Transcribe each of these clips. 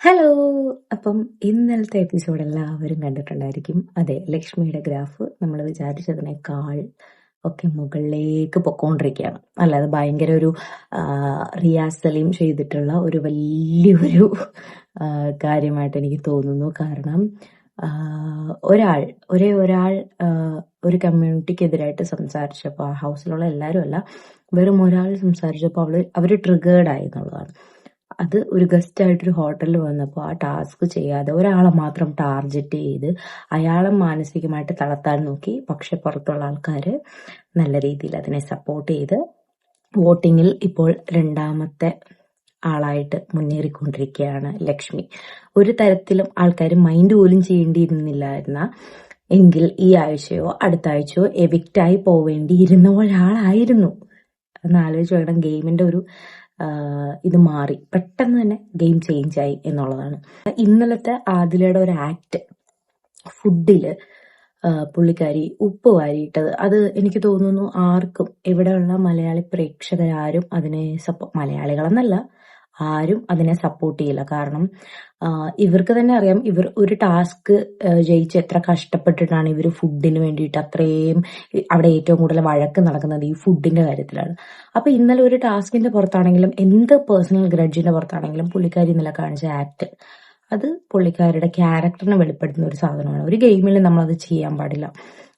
Hello അപ്പം ഇന്നലത്തെ episode എല്ലാവരും കണ്ടിട്ടുണ്ടായിരിക്കും. അതെ ലക്ഷ്മിയുടെ ഗ്രാഫ് നമ്മൾ വിചാരിച്ചതിനേക്കാൾ ഒക്കെ മുകളിലേക്ക് പൊക്കോണ്ടിരിക്കുകയാണ്. അല്ലാതെ ഭയങ്കര ഒരു റിയാസലിയും സലീം ചെയ്തിട്ടുള്ള ഒരു വലിയൊരു കാര്യമായിട്ട് എനിക്ക് തോന്നുന്നു. കാരണം ഒരാൾ ഒരേ ഒരാൾ ഒരു കമ്മ്യൂണിറ്റിക്കെതിരായിട്ട് സംസാരിച്ചപ്പോൾ ആ ഹൗസിലുള്ള എല്ലാവരും അല്ല വെറും ഒരാൾ സംസാരിച്ചപ്പോൾ അവൾ അവർ ട്രിഗേർഡ് ആയി എന്നുള്ളതാണ്. അത് ഒരു ഗസ്റ്റ് ആയിട്ടൊരു ഹോട്ടലിൽ വന്നപ്പോൾ ആ ടാസ്ക് ചെയ്യാതെ ഒരാളെ മാത്രം ടാർജറ്റ് ചെയ്ത് അയാളെ മാനസികമായിട്ട് തളർത്താൻ നോക്കി. പക്ഷെ പുറത്തുള്ള ആൾക്കാർ നല്ല രീതിയിൽ അതിനെ സപ്പോർട്ട് ചെയ്ത് വോട്ടിങ്ങിൽ ഇപ്പോൾ രണ്ടാമത്തെ ആളായിട്ട് മുന്നേറിക്കൊണ്ടിരിക്കുകയാണ് ലക്ഷ്മി. ഒരു തരത്തിലും ആൾക്കാർ മൈൻഡ് പോലും ചെയ്യേണ്ടിയിരുന്നില്ലായിരുന്ന എങ്കിൽ ഈ ആഴ്ചയോ അടുത്ത ആഴ്ചയോ എവിക്റ്റായി പോവേണ്ടിയിരുന്ന ഒരാളായിരുന്നു. ഒന്ന് ആലോചിച്ച് നോക്കണം. ഗെയിമിന്റെ ഒരു ഇത് മാറി. പെട്ടെന്ന് തന്നെ ഗെയിം ചേഞ്ച് ആയി എന്നുള്ളതാണ്. ഇന്നലത്തെ ആദിലയുടെ ഒരു ആക്ട് ഫുഡിൽ പുള്ളിക്കാരി ഉപ്പ് വാരിയിട്ടത്. അത് എനിക്ക് തോന്നുന്നു ആർക്കും ഇവിടെയുള്ള മലയാളി പ്രേക്ഷകരാരും അതിനെ സപ്പോ മലയാളികളെന്നല്ല ആരും അതിനെ സപ്പോർട്ട് ചെയ്യില്ല. കാരണം ഇവർക്ക് തന്നെ അറിയാം ഇവർ ഒരു ടാസ്ക് ജയിച്ച് എത്ര കഷ്ടപ്പെട്ടിട്ടാണ് ഇവർ ഫുഡിന് വേണ്ടിയിട്ട് അത്രയും അവിടെ ഏറ്റവും കൂടുതൽ വഴക്ക് നടക്കുന്നത് ഈ ഫുഡിന്റെ കാര്യത്തിലാണ്. അപ്പൊ ഇന്നലെ ഒരു ടാസ്കിന്റെ പുറത്താണെങ്കിലും എന്ത് പേഴ്സണൽ ഗ്രഡ്ജിന്റെ പുറത്താണെങ്കിലും പുള്ളിക്കാരി ഇന്നലെ കാണിച്ച ആക്ട് അത് പുള്ളിക്കാരുടെ ക്യാരക്ടറിനെ വെളിപ്പെടുത്തുന്ന ഒരു സാധനമാണ്. ഒരു ഗെയിമിൽ നമ്മൾ അത് ചെയ്യാൻ പാടില്ല.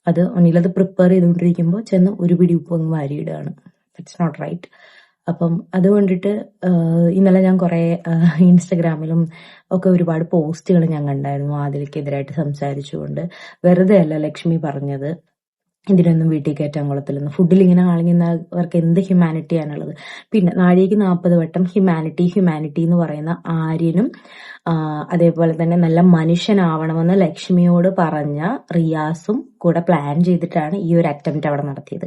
അത് ഒന്നിലത് പ്രിപ്പയർ ചെയ്തുകൊണ്ടിരിക്കുമ്പോൾ ചെന്ന് ഒരു പിടി ഉപ്പ് അങ്ങ് വാരിയിടുകയാണ്. ഇറ്റ്സ് നോട്ട് റൈറ്റ് അപ്പം അതുകൊണ്ടിട്ട് ഇന്നലെ ഞാൻ കുറെ ഇൻസ്റ്റഗ്രാമിലും ഒക്കെ ഒരുപാട് പോസ്റ്റുകൾ ഞാൻ കണ്ടായിരുന്നു. ആദിലക്കെതിരായിട്ട് സംസാരിച്ചുകൊണ്ട്. വെറുതെ അല്ല ലക്ഷ്മി പറഞ്ഞത്. ഇതിനൊന്നും വീട്ടിൽ കയറ്റാൻ കൊള്ളത്തില്ലെന്ന്. ഫുഡിൽ ഇങ്ങനെ ആളിങ്ങുന്നവർക്ക് എന്ത് ഹ്യൂമാനിറ്റി ആണുള്ളത്? പിന്നെ നാഴികയ്ക്ക് നാൽപ്പത് വട്ടം ഹ്യൂമാനിറ്റി ഹ്യൂമാനിറ്റി എന്ന് പറയുന്ന ആര്യനും അതേപോലെ തന്നെ നല്ല മനുഷ്യനാവണമെന്ന് ലക്ഷ്മിയോട് പറഞ്ഞ റിയാസും കൂടെ പ്ലാൻ ചെയ്തിട്ടാണ് ഈ ഒരു അറ്റംപ്റ്റ് അവിടെ നടത്തിയത്.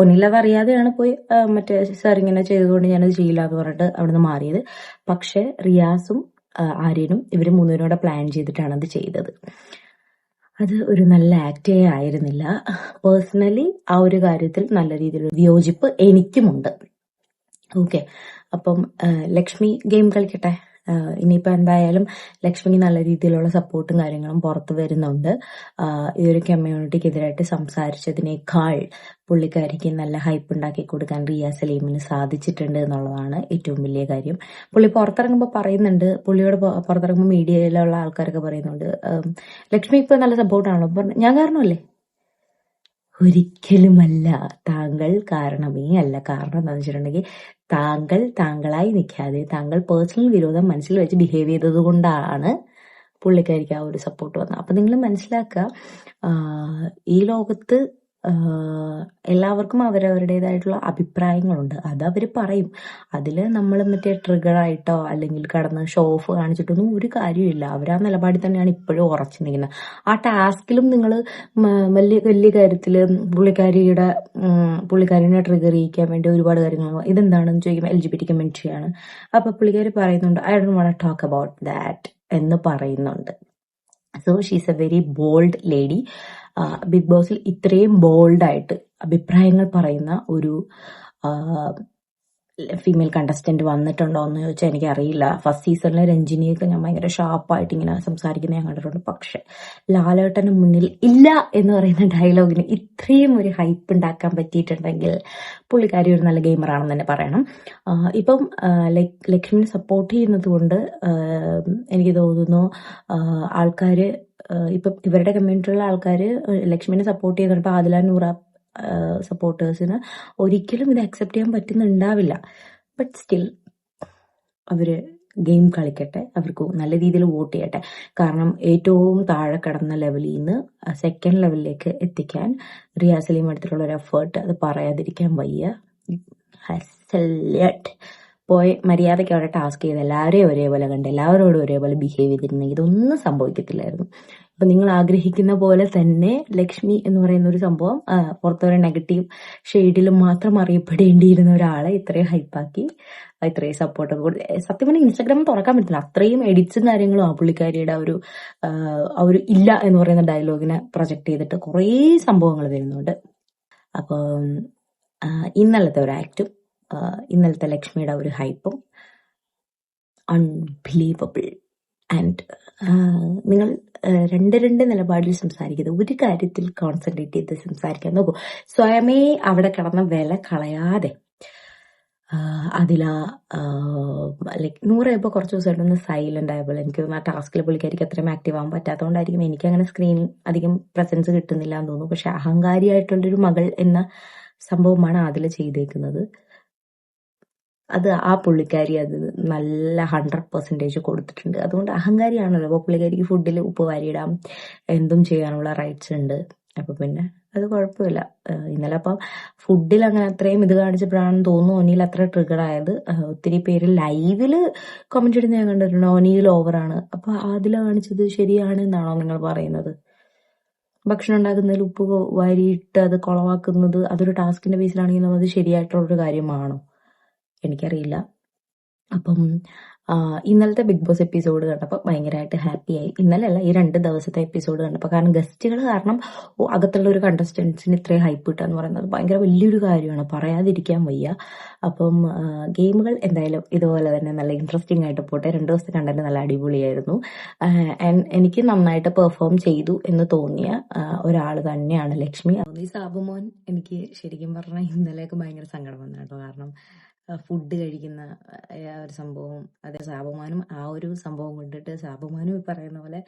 ഒന്നില്ലത് അറിയാതെയാണ് പോയി മറ്റേ സാർ ഇങ്ങനെ ചെയ്തുകൊണ്ട് ഞാനത് ചെയ്യില്ല എന്ന് പറഞ്ഞിട്ട് അവിടുന്ന് മാറിയത്. പക്ഷെ റിയാസും ആര്യനും ഇവർ മൂന്നിനോടെ പ്ലാൻ ചെയ്തിട്ടാണ് അത് ചെയ്തത്. അത് ഒരു നല്ല ആക്ടേ ആയിരുന്നില്ല. പേഴ്സണലി ആ ഒരു കാര്യത്തിൽ നല്ല രീതിയിലുള്ള വിയോജിപ്പ് എനിക്കുമുണ്ട്. ഓക്കെ അപ്പം ലക്ഷ്മി ഗെയിം കളിക്കട്ടെ? ഇനിയിപ്പോ എന്തായാലും ലക്ഷ്മിക്ക് നല്ല രീതിയിലുള്ള സപ്പോർട്ടും കാര്യങ്ങളും പുറത്തു വരുന്നുണ്ട്. ഈ ഒരു കമ്മ്യൂണിറ്റിക്കെതിരായിട്ട് സംസാരിച്ചതിനേക്കാൾ പുള്ളിക്കാരിക്ക് നല്ല ഹൈപ്പ് ഉണ്ടാക്കി കൊടുക്കാൻ റിയ സലീമിന് സാധിച്ചിട്ടുണ്ട് എന്നുള്ളതാണ് ഏറ്റവും വലിയ കാര്യം. പുള്ളി പുറത്തിറങ്ങുമ്പോൾ പറയുന്നുണ്ട് പുള്ളിയോട് പുറത്തിറങ്ങുമ്പോൾ മീഡിയയിലുള്ള ആൾക്കാരൊക്കെ പറയുന്നുണ്ട് ലക്ഷ്മി ഇപ്പൊ നല്ല സപ്പോർട്ടാണല്ലോ ഞാൻ കാരണമല്ലേ? ഒരിക്കലുമല്ല താങ്കൾ കാരണമേ അല്ല. കാരണം എന്താണെന്ന് വെച്ചിട്ടുണ്ടെങ്കിൽ താങ്കൾ താങ്കളായി നിൽക്കാതെ താങ്കൾ പേഴ്സണൽ വിരോധം മനസ്സിൽ വെച്ച് ബിഹേവ് ചെയ്തത് കൊണ്ടാണ് പുള്ളിക്കാരിക്ക് ആ ഒരു സപ്പോർട്ട് വന്നത്. അപ്പൊ നിങ്ങൾ മനസ്സിലാക്കുക ഈ ലോകത്ത് എല്ലാവർക്കും അവരവരുടേതായിട്ടുള്ള അഭിപ്രായങ്ങളുണ്ട്. അത് അവർ പറയും. അതിൽ നമ്മൾ ട്രിഗർ ആയിട്ടോ അല്ലെങ്കിൽ കടന്ന് ഷോ ഓഫ് കാണിച്ചിട്ടൊന്നും ഒരു കാര്യമില്ല അവർ ആ നിലപാടിൽ തന്നെയാണ് ഇപ്പോഴും ഉറച്ചു നിൽക്കുന്നത് ആ ടാസ്കിലും നിങ്ങൾ വലിയ വലിയ കാര്യത്തിൽ പുള്ളിക്കാരിയുടെ പുള്ളിക്കാരിനെ ട്രിഗർ ചെയ്യിക്കാൻ വേണ്ടി ഒരുപാട് കാര്യങ്ങൾ ഇതെന്താണെന്ന് ചോദിക്കുമ്പോൾ എൽ ജി ബി ടി കമ്മ്യൂണിറ്റിയാണ് അപ്പൊ പുള്ളിക്കാരി പറയുന്നുണ്ട് I don't want talk about that എന്ന് പറയുന്നുണ്ട്. So she's a very bold lady big ബോസിൽ ഇത്രയും ബോൾഡായിട്ട് അഭിപ്രായങ്ങൾ പറയുന്ന ഒരു ഫീമെയിൽ കണ്ടസ്റ്റന്റ് വന്നിട്ടുണ്ടോ എന്ന് ചോദിച്ചാൽ എനിക്കറിയില്ല. ഫസ്റ്റ് സീസണിലെ രഞ്ജിനിയൊക്കെ ഞാൻ ഭയങ്കര ഷാർപ്പായിട്ട് ഇങ്ങനെ സംസാരിക്കുന്ന ഞാൻ കണ്ടിട്ടുണ്ട്. പക്ഷെ ലാലേട്ടന് മുന്നിൽ ഇല്ല എന്ന് പറയുന്ന ഡയലോഗിന് ഇത്രയും ഒരു ഹൈപ്പ് ഉണ്ടാക്കാൻ പറ്റിയിട്ടുണ്ടെങ്കിൽ പുള്ളിക്കാരി ഒരു നല്ല ഗെയിമറാണെന്ന് തന്നെ പറയണം. ഇപ്പം ലക്ഷ്മിനെ സപ്പോർട്ട് ചെയ്യുന്നത് കൊണ്ട് എനിക്ക് തോന്നുന്നു ആൾക്കാർ ഇപ്പം ഇവരുടെ കമ്മ്യൂണിറ്റിയിലുള്ള ആൾക്കാർ ലക്ഷ്മിനെ സപ്പോർട്ട് ചെയ്യുന്നുണ്ട് ആദില നൂറ സപ്പോർട്ടേഴ്സിന് ഒരിക്കലും ഇത് അക്സെപ്റ്റ് ചെയ്യാൻ പറ്റുന്നുണ്ടാവില്ല. ബട്ട് സ്റ്റിൽ അവർ ഗെയിം കളിക്കട്ടെ. അവർക്ക് നല്ല രീതിയിൽ വോട്ട് ചെയ്യട്ടെ. കാരണം ഏറ്റവും താഴെ കിടന്ന ലെവലിൽ നിന്ന് സെക്കൻഡ് ലെവലിലേക്ക് എത്തിക്കാൻ റിയാ സലീം എടുത്തിട്ടുള്ള ഒരു എഫേർട്ട് അത് പറയാതിരിക്കാൻ വയ്യ. ഹസല്യട്ട്. പോയി മര്യാദയ്ക്ക് അവിടെ ടാസ്ക് ചെയ്ത് എല്ലാവരെയും ഒരേപോലെ കണ്ട് എല്ലാവരോടും ഒരേപോലെ ബിഹേവ് ചെയ്തിരുന്നെങ്കിൽ ഇതൊന്നും സംഭവിക്കത്തില്ലായിരുന്നു. അപ്പൊ നിങ്ങൾ ആഗ്രഹിക്കുന്ന പോലെ തന്നെ ലക്ഷ്മി എന്ന് പറയുന്ന ഒരു സംഭവം പുറത്തൊരു നെഗറ്റീവ് ഷെയ്ഡിൽ മാത്രം അറിയപ്പെടേണ്ടിയിരുന്ന ഒരാളെ ഇത്രയും ഹൈപ്പാക്കി ഇത്രയും സപ്പോർട്ട് കൊടുത്ത്. സത്യം പറഞ്ഞാൽ ഇൻസ്റ്റാഗ്രാം തുറക്കാൻ പറ്റില്ല അത്രയും എഡിറ്റ്സും കാര്യങ്ങളും ആ പുള്ളിക്കാരിയുടെ ഒരു ഒരു ഇല്ല എന്ന് പറയുന്ന ഡയലോഗിനെ പ്രൊജക്ട് ചെയ്തിട്ട് കുറേ സംഭവങ്ങൾ വരുന്നുണ്ട്. അപ്പം ഇന്നലത്തെ ഒരു ആക്റ്റും ഇന്നലത്തെ ലക്ഷ്മിയുടെ ഒരു ഹൈപ്പും. അൺബിലീവബിൾ ആൻഡ് നിങ്ങൾ രണ്ട് രണ്ട് നിലപാടിൽ സംസാരിക്കുന്നത് ഒരു കാര്യത്തിൽ കോൺസെൻട്രേറ്റ് ചെയ്ത് സംസാരിക്കാൻ നോക്കൂ. സ്വയമേ അവിടെ കിടന്ന വില കളയാതെ അതിലാ ലൈക്ക് നൂറ് ഇപ്പോൾ കുറച്ച് ദിവസമായിട്ട് ഒന്ന് സൈലന്റ് ആയപ്പോൾ എനിക്ക് തോന്നുന്നു ആ ടാസ്കിൽ പുള്ളിക്കാരിക്ക് അത്രയും ആക്റ്റീവ് ആവാൻ പറ്റാത്തതുകൊണ്ടായിരിക്കും എനിക്ക് അങ്ങനെ സ്ക്രീനിൽ അധികം പ്രസൻസ് കിട്ടുന്നില്ല എന്ന് തോന്നുന്നു. പക്ഷെ അഹങ്കാരിയായിട്ടുള്ളൊരു മകൾ എന്ന സംഭവമാണ് അതിൽ ചെയ്തേക്കുന്നത്. അത് ആ പുള്ളിക്കാരി അത് നല്ല ഹൺഡ്രഡ് പെർസെന്റേജ് കൊടുത്തിട്ടുണ്ട്. അതുകൊണ്ട് അഹങ്കാരിയാണല്ലോ. അപ്പോൾ പുള്ളിക്കാരിക്ക് ഫുഡിൽ ഉപ്പ് വാരിയിടാം എന്തും ചെയ്യാനുള്ള റൈറ്റ്സ് ഉണ്ട്. അപ്പൊ പിന്നെ അത് കുഴപ്പമില്ല. ഇന്നലെ അപ്പം ഫുഡിൽ അങ്ങനെ അത്രയും ഇത് കാണിച്ചപ്പോഴാണെന്ന് തോന്നുന്നു ഒനിയിൽ അത്ര ട്രിഗറായത് ഒത്തിരി പേര് ലൈവിൽ കമന്റ് ഇടുന്ന ഞാൻ കണ്ടിട്ടുണ്ട്. ഒനിയിൽ ഓവറാണ് അപ്പൊ അതിൽ കാണിച്ചത് ശരിയാണ് എന്നാണോ നിങ്ങൾ പറയുന്നത്? ഭക്ഷണം ഉണ്ടാക്കുന്നതിൽ ഉപ്പ് വാരിയിട്ട് അത് കുളവാക്കുന്നത് അതൊരു ടാസ്കിന്റെ ബേസിലാണെങ്കിലും അത് ശരിയായിട്ടുള്ളൊരു കാര്യമാണോ? എനിക്കറിയില്ല. അപ്പം ഇന്നലത്തെ ബിഗ് ബോസ് എപ്പിസോഡ് കണ്ടപ്പോൾ ഭയങ്കരമായിട്ട് ഹാപ്പിയായി ഇന്നലെ അല്ല ഈ രണ്ട് ദിവസത്തെ എപ്പിസോഡ് കണ്ടപ്പോൾ കാരണം ഗസ്റ്റുകൾ കാരണം അകത്തുള്ള ഒരു കണ്ടസ്റ്റൻസിന് ഇത്രയും ഹൈപ്പ് കിട്ടുക എന്ന് പറയുന്നത് ഭയങ്കര വലിയൊരു കാര്യമാണ്. പറയാതിരിക്കാൻ വയ്യ. അപ്പം ഗെയിമുകൾ എന്തായാലും ഇതുപോലെ തന്നെ നല്ല ഇൻട്രസ്റ്റിംഗ് ആയിട്ട് പോട്ടെ. രണ്ട് ദിവസത്തെ കണ്ടന്റ് നല്ല അടിപൊളിയായിരുന്നു. ആൻഡ് എനിക്ക് നന്നായിട്ട് പെർഫോം ചെയ്തു എന്ന് തോന്നിയ ഒരാൾ തന്നെയാണ് ലക്ഷ്മി. ഈ സാബുമോൻ എനിക്ക് ശരിക്കും പറഞ്ഞാൽ ഇന്നലെയൊക്കെ ഭയങ്കര സങ്കടം വന്നു കാരണം ഫുഡ് കഴിക്കുന്ന ഒരു സംഭവം അതെ സാബുമാനും ആ ഒരു സംഭവം കൊണ്ടിട്ട് സാബുമാനും ഈ പറയുന്ന പോലെ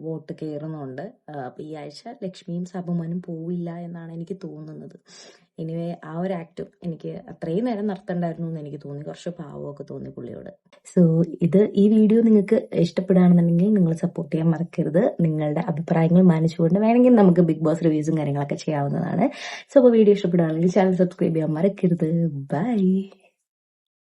വോട്ട് കയറുന്നുണ്ട് അപ്പൊ ഈ ആഴ്ച ലക്ഷ്മിയും സാബുമാനും പോവില്ല എന്നാണ് എനിക്ക് തോന്നുന്നത്. എനിവേ ആ ഒരു ആക്ടും എനിക്ക് അത്രയും നേരം നടത്തണ്ടായിരുന്നു എന്ന് എനിക്ക് തോന്നി. കുറച്ച് പാവമൊക്കെ തോന്നി പുള്ളിയോട്. സോ ഇത് ഈ വീഡിയോ നിങ്ങൾക്ക് ഇഷ്ടപ്പെടുകയാണെന്നുണ്ടെങ്കിൽ നിങ്ങൾ സപ്പോർട്ട് ചെയ്യാൻ മറക്കരുത്. നിങ്ങളുടെ അഭിപ്രായങ്ങൾ മാനിച്ചുകൊണ്ട് വേണമെങ്കിൽ നമുക്ക് ബിഗ് ബോസ് റിവ്യൂസും കാര്യങ്ങളൊക്കെ ചെയ്യാവുന്നതാണ്. സോ അപ്പോൾ വീഡിയോ ഇഷ്ടപ്പെടുകയാണെങ്കിൽ ചാനൽ സബ്സ്ക്രൈബ് ചെയ്യാൻ മറക്കരുത്. ബൈ